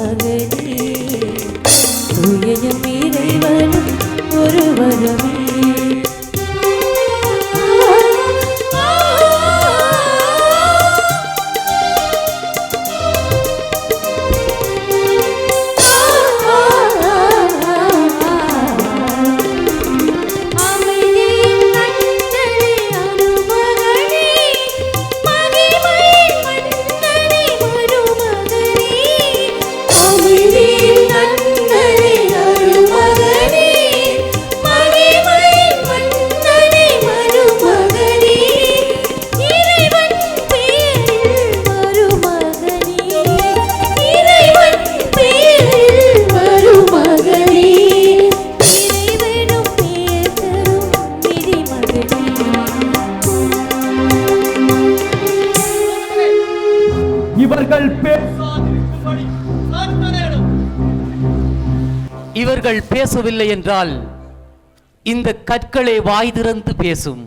காவேரி இவர்கள் இவர்கள் பேசவில்லை என்றால் இந்த கற்களை வாய் திறந்து பேசும்.